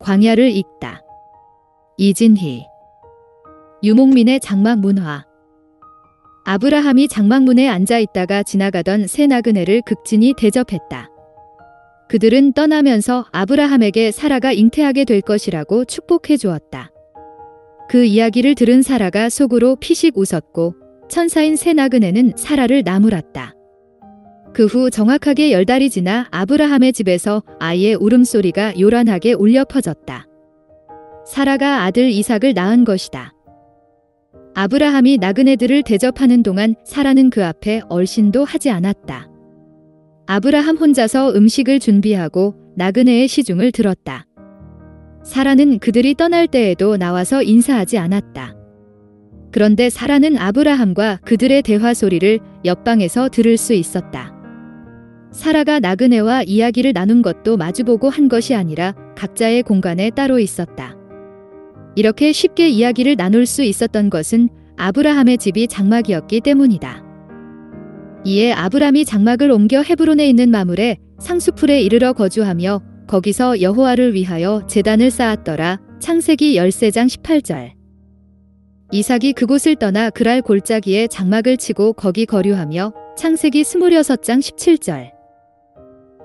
광야를 읽다. 이진희 유목민의 장막 문화 아브라함이 장막문에 앉아 있다가 지나가던 새 나그네를 극진히 대접했다. 그들은 떠나면서 아브라함에게 사라가 잉태하게 될 것이라고 축복해 주었다. 그 이야기를 들은 사라가 속으로 피식 웃었고 천사인 새 나그네는 사라를 나무랐다. 그 후 정확하게 열 달이 지나 아브라함의 집에서 아이의 울음소리가 요란하게 울려 퍼졌다. 사라가 아들 이삭을 낳은 것이다. 아브라함이 나그네들을 대접하는 동안 사라는 그 앞에 얼씬도 하지 않았다. 아브라함 혼자서 음식을 준비하고 나그네의 시중을 들었다. 사라는 그들이 떠날 때에도 나와서 인사하지 않았다. 그런데 사라는 아브라함과 그들의 대화 소리를 옆방에서 들을 수 있었다. 사라가 나그네와 이야기를 나눈 것도 마주보고 한 것이 아니라 각자의 공간에 따로 있었다. 이렇게 쉽게 이야기를 나눌 수 있었던 것은 아브라함의 집이 장막이었기 때문이다. 이에 아브람이 장막을 옮겨 헤브론에 있는 마물에 상수풀에 이르러 거주하며 거기서 여호와를 위하여 제단을 쌓았더라. 창세기 13장 18절. 이삭이 그곳을 떠나 그랄 골짜기에 장막을 치고 거기 거류하며 창세기 26장 17절.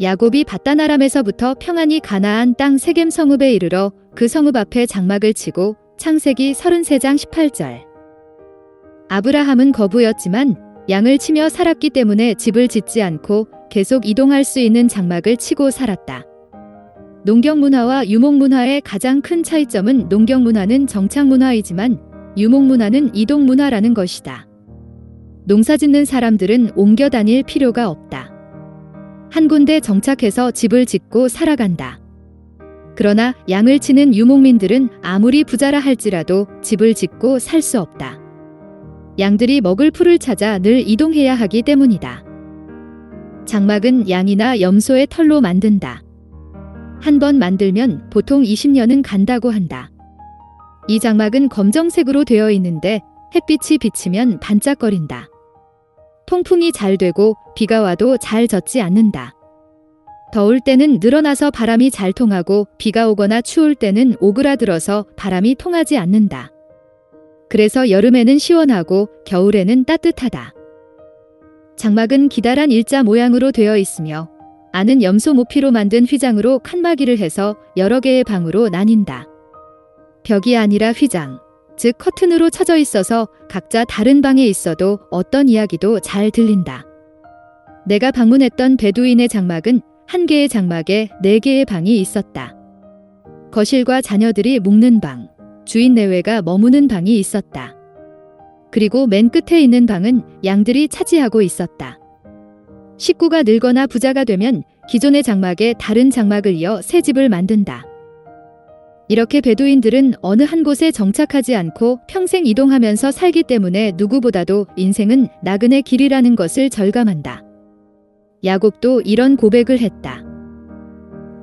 야곱이 바다나람에서부터 평안히 가나안 땅 세겜 성읍에 이르러 그 성읍 앞에 장막을 치고 창세기 33장 18절. 아브라함은 거부였지만 양을 치며 살았기 때문에 집을 짓지 않고 계속 이동할 수 있는 장막을 치고 살았다. 농경 문화와 유목 문화의 가장 큰 차이점은 농경 문화는 정착 문화이지만 유목 문화는 이동 문화라는 것이다. 농사 짓는 사람들은 옮겨 다닐 필요가 없다. 한 군데 정착해서 집을 짓고 살아간다. 그러나 양을 치는 유목민들은 아무리 부자라 할지라도 집을 짓고 살 수 없다. 양들이 먹을 풀을 찾아 늘 이동해야 하기 때문이다. 장막은 양이나 염소의 털로 만든다. 한 번 만들면 보통 20년은 간다고 한다. 이 장막은 검정색으로 되어 있는데 햇빛이 비치면 반짝거린다. 통풍이 잘 되고 비가 와도 잘 젖지 않는다. 더울 때는 늘어나서 바람이 잘 통하고 비가 오거나 추울 때는 오그라들어서 바람이 통하지 않는다. 그래서 여름에는 시원하고 겨울에는 따뜻하다. 장막은 기다란 일자 모양으로 되어 있으며 안은 염소 모피로 만든 휘장으로 칸막이를 해서 여러 개의 방으로 나뉜다. 벽이 아니라 휘장, 즉 커튼으로 쳐져 있어서 각자 다른 방에 있어도 어떤 이야기도 잘 들린다. 내가 방문했던 베두인의 장막은 한 개의 장막에 네 개의 방이 있었다. 거실과 자녀들이 묵는 방, 주인 내외가 머무는 방이 있었다. 그리고 맨 끝에 있는 방은 양들이 차지하고 있었다. 식구가 늙거나 부자가 되면 기존의 장막에 다른 장막을 이어 새 집을 만든다. 이렇게 베두인들은 어느 한 곳에 정착하지 않고 평생 이동하면서 살기 때문에 누구보다도 인생은 나그네 길이라는 것을 절감한다. 야곱도 이런 고백을 했다.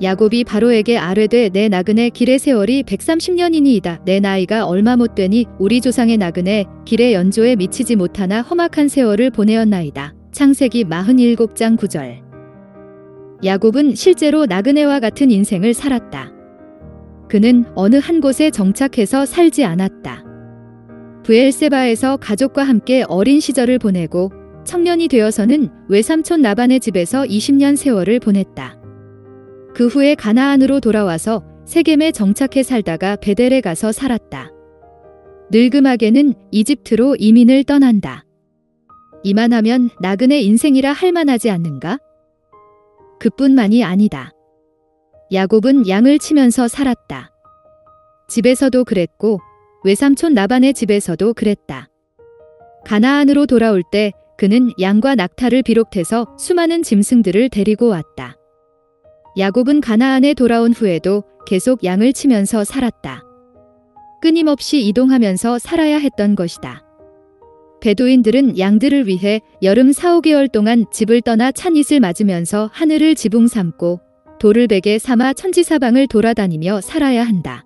야곱이 바로에게 아뢰되 내 나그네 길의 세월이 130년이니이다. 내 나이가 얼마 못 되니 우리 조상의 나그네 길의 연조에 미치지 못하나 험악한 세월을 보내었나이다. 창세기 47장 9절. 야곱은 실제로 나그네와 같은 인생을 살았다. 그는 어느 한 곳에 정착해서 살지 않았다. 부엘세바에서 가족과 함께 어린 시절을 보내고 청년이 되어서는 외삼촌 나반의 집에서 20년 세월을 보냈다. 그 후에 가나안으로 돌아와서 세겜에 정착해 살다가 베델에 가서 살았다. 늙음하게는 이집트로 이민을 떠난다. 이만하면 나그네 인생이라 할 만하지 않는가? 그뿐만이 아니다. 야곱은 양을 치면서 살았다. 집에서도 그랬고 외삼촌 나반의 집에서도 그랬다. 가나안으로 돌아올 때 그는 양과 낙타를 비롯해서 수많은 짐승들을 데리고 왔다. 야곱은 가나안에 돌아온 후에도 계속 양을 치면서 살았다. 끊임없이 이동하면서 살아야 했던 것이다. 베두인들은 양들을 위해 여름 4, 5개월 동안 집을 떠나 찬잇을 맞으면서 하늘을 지붕 삼고 돌을 베개 삼아 천지사방을 돌아다니며 살아야 한다.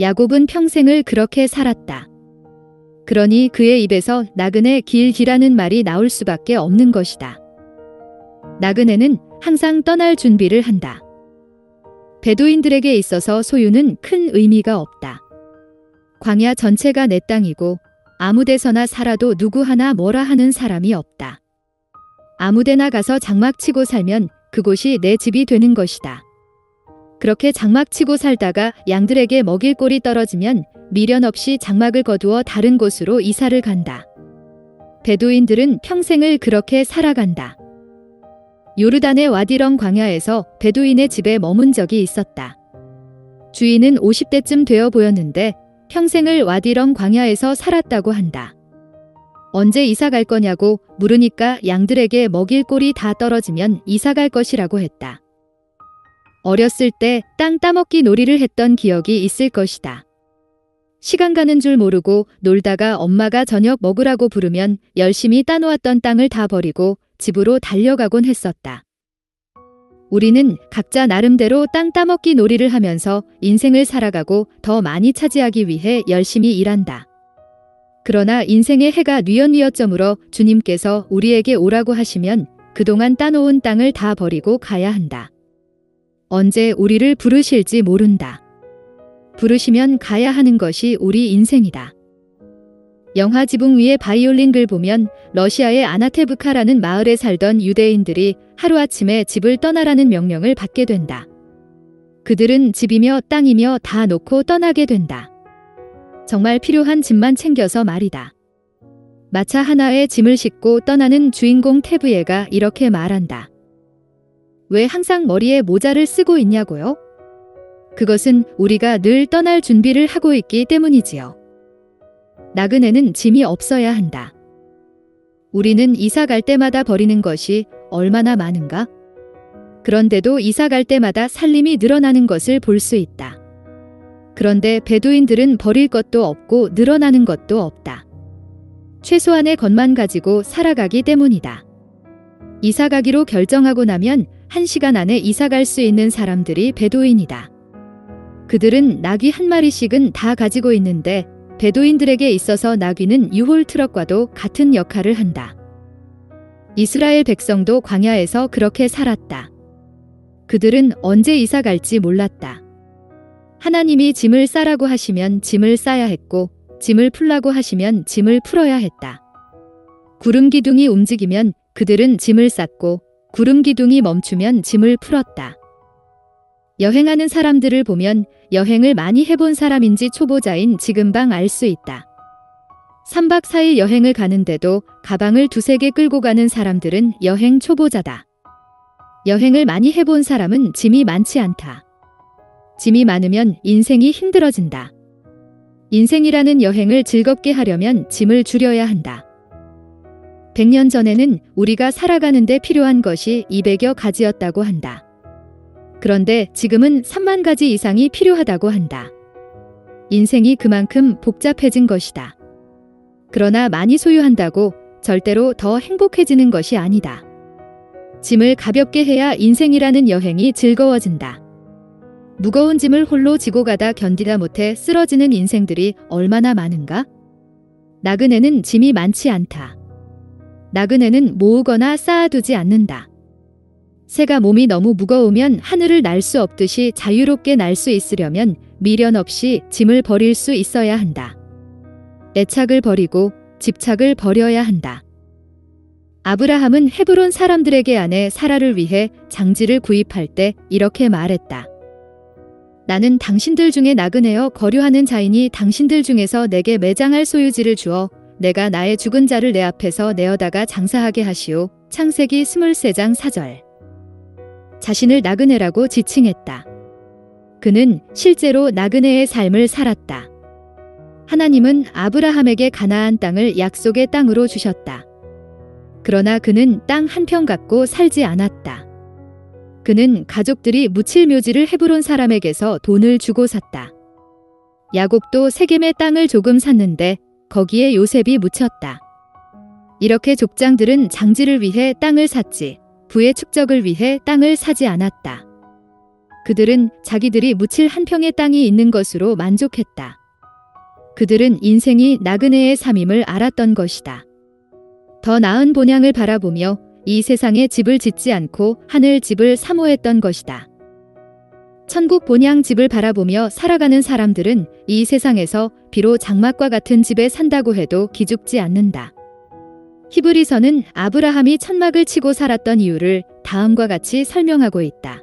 야곱은 평생을 그렇게 살았다. 그러니 그의 입에서 나그네 길기라는 말이 나올 수밖에 없는 것이다. 나그네는 항상 떠날 준비를 한다. 베두인들에게 있어서 소유는 큰 의미가 없다. 광야 전체가 내 땅이고 아무 데서나 살아도 누구 하나 뭐라 하는 사람이 없다. 아무 데나 가서 장막 치고 살면 그곳이 내 집이 되는 것이다. 그렇게 장막 치고 살다가 양들에게 먹일 꼴이 떨어지면 미련 없이 장막을 거두어 다른 곳으로 이사를 간다. 베두인들은 평생을 그렇게 살아간다. 요르단의 와디렁 광야에서 베두인의 집에 머문 적이 있었다. 주인은 50대쯤 되어 보였는데 평생을 와디렁 광야에서 살았다고 한다. 언제 이사 갈 거냐고 물으니까 양들에게 먹일 꼴이 다 떨어지면 이사 갈 것이라고 했다. 어렸을 때 땅 따먹기 놀이를 했던 기억이 있을 것이다. 시간 가는 줄 모르고 놀다가 엄마가 저녁 먹으라고 부르면 열심히 따놓았던 땅을 다 버리고 집으로 달려가곤 했었다. 우리는 각자 나름대로 땅 따먹기 놀이를 하면서 인생을 살아가고 더 많이 차지하기 위해 열심히 일한다. 그러나 인생의 해가 뉘엿뉘엿점으로 주님께서 우리에게 오라고 하시면 그동안 따놓은 땅을 다 버리고 가야 한다. 언제 우리를 부르실지 모른다. 부르시면 가야 하는 것이 우리 인생이다. 영하 지붕 위의 바이올린 글 보면 러시아의 아나테브카라는 마을에 살던 유대인들이 하루아침에 집을 떠나라는 명령을 받게 된다. 그들은 집이며 땅이며 다 놓고 떠나게 된다. 정말 필요한 짐만 챙겨서 말이다. 마차 하나에 짐을 싣고 떠나는 주인공 테브예가 이렇게 말한다. 왜 항상 머리에 모자를 쓰고 있냐고요? 그것은 우리가 늘 떠날 준비를 하고 있기 때문이지요. 나그네는 짐이 없어야 한다. 우리는 이사 갈 때마다 버리는 것이 얼마나 많은가? 그런데도 이사 갈 때마다 살림이 늘어나는 것을 볼 수 있다. 그런데 베두인들은 버릴 것도 없고 늘어나는 것도 없다. 최소한의 것만 가지고 살아가기 때문이다. 이사 가기로 결정하고 나면 한 시간 안에 이사 갈 수 있는 사람들이 베두인이다. 그들은 나귀 한 마리씩은 다 가지고 있는데 베두인들에게 있어서 나귀는 유홀 트럭과도 같은 역할을 한다. 이스라엘 백성도 광야에서 그렇게 살았다. 그들은 언제 이사 갈지 몰랐다. 하나님이 짐을 싸라고 하시면 짐을 싸야 했고, 짐을 풀라고 하시면 짐을 풀어야 했다. 구름 기둥이 움직이면 그들은 짐을 쌌고, 구름 기둥이 멈추면 짐을 풀었다. 여행하는 사람들을 보면 여행을 많이 해본 사람인지 초보자인 지금방 알 수 있다. 3박 4일 여행을 가는데도 가방을 두세 개 끌고 가는 사람들은 여행 초보자다. 여행을 많이 해본 사람은 짐이 많지 않다. 짐이 많으면 인생이 힘들어진다. 인생이라는 여행을 즐겁게 하려면 짐을 줄여야 한다. 100년 전에는 우리가 살아가는데 필요한 것이 200여 가지였다고 한다. 그런데 지금은 3만 가지 이상이 필요하다고 한다. 인생이 그만큼 복잡해진 것이다. 그러나 많이 소유한다고 절대로 더 행복해지는 것이 아니다. 짐을 가볍게 해야 인생이라는 여행이 즐거워진다. 무거운 짐을 홀로 지고 가다 견디다 못해 쓰러지는 인생들이 얼마나 많은가? 나그네는 짐이 많지 않다. 나그네는 모으거나 쌓아두지 않는다. 새가 몸이 너무 무거우면 하늘을 날 수 없듯이 자유롭게 날 수 있으려면 미련 없이 짐을 버릴 수 있어야 한다. 애착을 버리고 집착을 버려야 한다. 아브라함은 헤브론 사람들에게 아내 사라를 위해 장지를 구입할 때 이렇게 말했다. 나는 당신들 중에 나그네여 거류하는 자이니 당신들 중에서 내게 매장할 소유지를 주어 내가 나의 죽은 자를 내 앞에서 내어다가 장사하게 하시오. 창세기 23장 4절. 자신을 나그네라고 지칭했다. 그는 실제로 나그네의 삶을 살았다. 하나님은 아브라함에게 가나안 땅을 약속의 땅으로 주셨다. 그러나 그는 땅한평 갖고 살지 않았다. 그는 가족들이 묻힐 묘지를 헤브론 사람에게서 돈을 주고 샀다. 야곱도 세겜의 땅을 조금 샀는데 거기에 요셉이 묻혔다. 이렇게 족장들은 장지를 위해 땅을 샀지. 부의 축적을 위해 땅을 사지 않았다. 그들은 자기들이 묻힐 한 평의 땅이 있는 것으로 만족했다. 그들은 인생이 나그네의 삶임을 알았던 것이다. 더 나은 본향을 바라보며 이 세상에 집을 짓지 않고 하늘 집을 사모했던 것이다. 천국 본향 집을 바라보며 살아가는 사람들은 이 세상에서 비록 장막과 같은 집에 산다고 해도 기죽지 않는다. 히브리서는 아브라함이 천막을 치고 살았던 이유를 다음과 같이 설명하고 있다.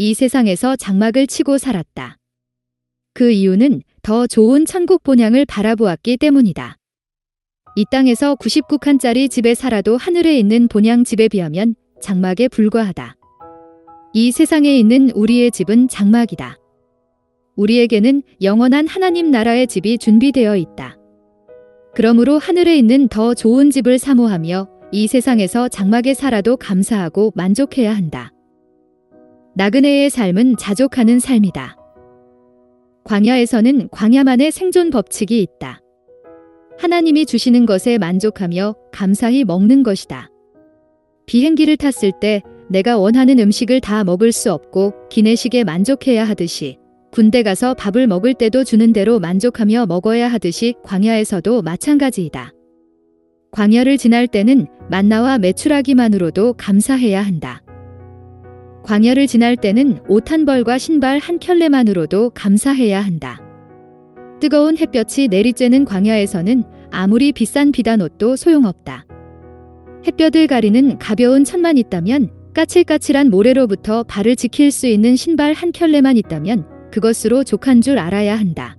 이 세상에서 장막을 치고 살았다. 그 이유는 더 좋은 천국 본향을 바라보았기 때문이다. 이 땅에서 99칸짜리 집에 살아도 하늘에 있는 본향 집에 비하면 장막에 불과하다. 이 세상에 있는 우리의 집은 장막이다. 우리에게는 영원한 하나님 나라의 집이 준비되어 있다. 그러므로 하늘에 있는 더 좋은 집을 사모하며 이 세상에서 장막에 살아도 감사하고 만족해야 한다. 나그네의 삶은 자족하는 삶이다. 광야에서는 광야만의 생존 법칙이 있다. 하나님이 주시는 것에 만족하며 감사히 먹는 것이다. 비행기를 탔을 때 내가 원하는 음식을 다 먹을 수 없고 기내식에 만족해야 하듯이 군대 가서 밥을 먹을 때도 주는 대로 만족하며 먹어야 하듯이 광야에서도 마찬가지이다. 광야를 지날 때는 만나와 매출하기만으로도 감사해야 한다. 광야를 지날 때는 옷 한 벌과 신발 한 켤레만으로도 감사해야 한다. 뜨거운 햇볕이 내리쬐는 광야에서는 아무리 비싼 비단 옷도 소용없다. 햇볕을 가리는 가벼운 천만 있다면 까칠까칠한 모래로부터 발을 지킬 수 있는 신발 한 켤레만 있다면 그것으로 족한 줄 알아야 한다.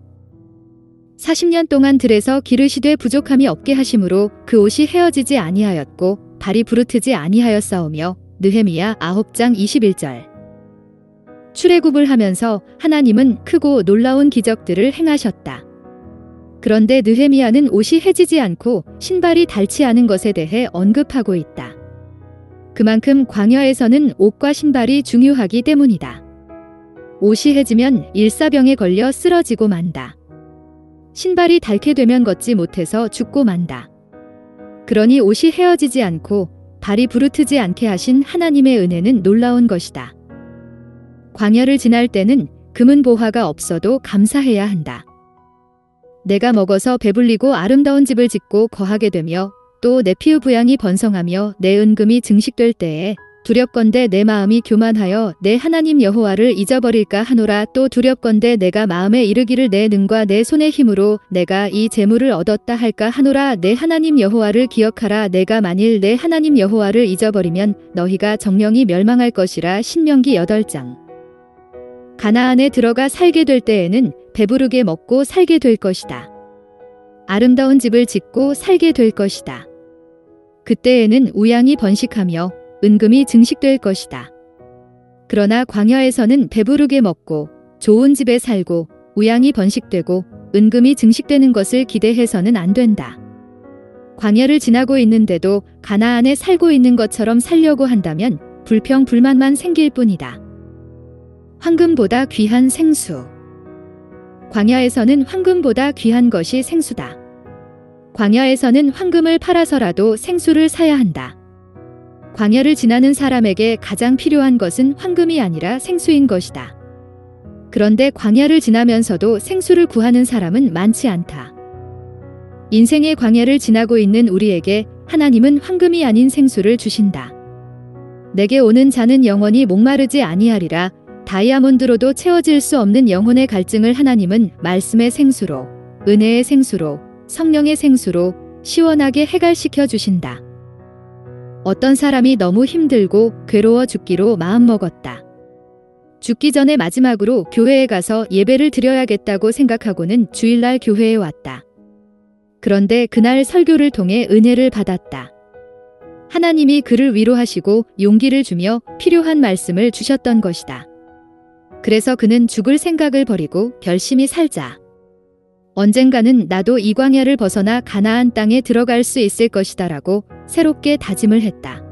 40년 동안 들에서 기르시되 부족함이 없게 하심으로 그 옷이 헤어지지 아니하였고 발이 부르트지 아니하였사오며 느헤미야 9장 21절 출애굽을 하면서 하나님은 크고 놀라운 기적들을 행하셨다. 그런데 느헤미야는 옷이 해지지 않고 신발이 닳지 않은 것에 대해 언급하고 있다. 그만큼 광야에서는 옷과 신발이 중요하기 때문이다. 옷이 해지면 일사병에 걸려 쓰러지고 만다. 신발이 닳게 되면 걷지 못해서 죽고 만다. 그러니 옷이 헤어지지 않고 발이 부르트지 않게 하신 하나님의 은혜는 놀라운 것이다. 광야를 지날 때는 금은 보화가 없어도 감사해야 한다. 내가 먹어서 배불리고 아름다운 집을 짓고 거하게 되며 또 내 피의 부양이 번성하며 내 은금이 증식될 때에 두렵건대 내 마음이 교만하여 내 하나님 여호와를 잊어버릴까 하노라. 또 두렵건대 내가 마음에 이르기를 내 능과 내 손의 힘으로 내가 이 재물을 얻었다 할까 하노라. 내 하나님 여호와를 기억하라. 내가 만일 내 하나님 여호와를 잊어버리면 너희가 정령이 멸망할 것이라. 신명기 8장. 가나안에 들어가 살게 될 때에는 배부르게 먹고 살게 될 것이다. 아름다운 집을 짓고 살게 될 것이다. 그때에는 우양이 번식하며 은금이 증식될 것이다. 그러나 광야에서는 배부르게 먹고 좋은 집에 살고 우양이 번식되고 은금이 증식되는 것을 기대해서는 안 된다. 광야를 지나고 있는데도 가나안에 살고 있는 것처럼 살려고 한다면 불평 불만만 생길 뿐이다. 황금보다 귀한 생수. 광야에서는 황금보다 귀한 것이 생수다. 광야에서는 황금을 팔아서라도 생수를 사야 한다. 광야를 지나는 사람에게 가장 필요한 것은 황금이 아니라 생수인 것이다. 그런데 광야를 지나면서도 생수를 구하는 사람은 많지 않다. 인생의 광야를 지나고 있는 우리에게 하나님은 황금이 아닌 생수를 주신다. 내게 오는 자는 영원히 목마르지 아니하리라 다이아몬드로도 채워질 수 없는 영혼의 갈증을 하나님은 말씀의 생수로, 은혜의 생수로, 성령의 생수로 시원하게 해갈시켜 주신다. 어떤 사람이 너무 힘들고 괴로워 죽기로 마음먹었다. 죽기 전에 마지막으로 교회에 가서 예배를 드려야겠다고 생각하고는 주일날 교회에 왔다. 그런데 그날 설교를 통해 은혜를 받았다. 하나님이 그를 위로하시고 용기를 주며 필요한 말씀을 주셨던 것이다. 그래서 그는 죽을 생각을 버리고 열심히 살자. 언젠가는 나도 이 광야를 벗어나 가나안 땅에 들어갈 수 있을 것이다라고 새롭게 다짐을 했다.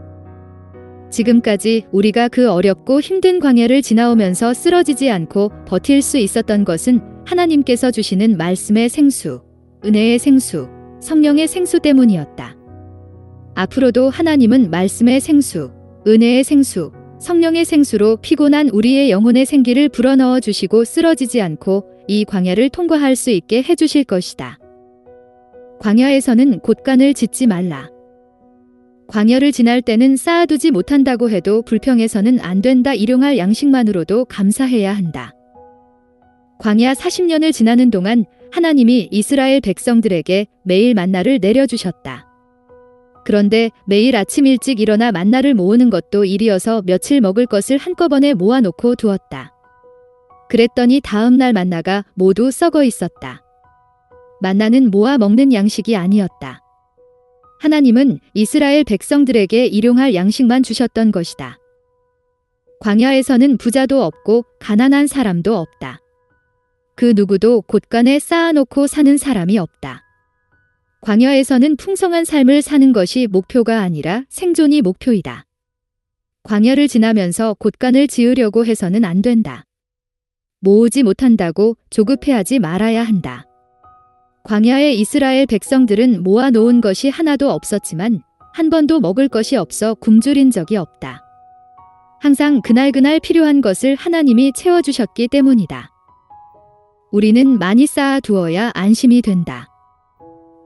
지금까지 우리가 그 어렵고 힘든 광야를 지나오면서 쓰러지지 않고 버틸 수 있었던 것은 하나님께서 주시는 말씀의 생수, 은혜의 생수, 성령의 생수 때문이었다. 앞으로도 하나님은 말씀의 생수, 은혜의 생수, 성령의 생수로 피곤한 우리의 영혼의 생기를 불어넣어 주시고 쓰러지지 않고 이 광야를 통과할 수 있게 해 주실 것이다. 광야에서는 곳간을 짓지 말라. 광야를 지날 때는 쌓아두지 못한다고 해도 불평해서는 안 된다 일용할 양식만으로도 감사해야 한다. 광야 40년을 지나는 동안 하나님이 이스라엘 백성들에게 매일 만나를 내려주셨다. 그런데 매일 아침 일찍 일어나 만나를 모으는 것도 일이어서 며칠 먹을 것을 한꺼번에 모아놓고 두었다. 그랬더니 다음 날 만나가 모두 썩어 있었다. 만나는 모아 먹는 양식이 아니었다. 하나님은 이스라엘 백성들에게 일용할 양식만 주셨던 것이다. 광야에서는 부자도 없고 가난한 사람도 없다. 그 누구도 곳간에 쌓아놓고 사는 사람이 없다. 광야에서는 풍성한 삶을 사는 것이 목표가 아니라 생존이 목표이다. 광야를 지나면서 곳간을 지으려고 해서는 안 된다. 모으지 못한다고 조급해하지 말아야 한다. 광야의 이스라엘 백성들은 모아놓은 것이 하나도 없었지만 한 번도 먹을 것이 없어 굶주린 적이 없다. 항상 그날그날 필요한 것을 하나님이 채워주셨기 때문이다. 우리는 많이 쌓아 두어야 안심이 된다.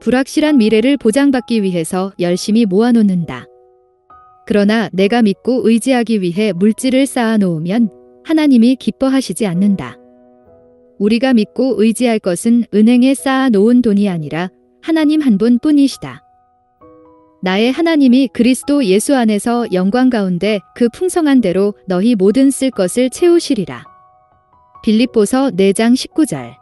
불확실한 미래를 보장받기 위해서 열심히 모아놓는다. 그러나 내가 믿고 의지하기 위해 물질을 쌓아 놓으면 하나님이 기뻐하시지 않는다. 우리가 믿고 의지할 것은 은행에 쌓아 놓은 돈이 아니라 하나님 한 분 뿐이시다. 나의 하나님이 그리스도 예수 안에서 영광 가운데 그 풍성한 대로 너희 모든 쓸 것을 채우시리라. 빌립보서 4장 19절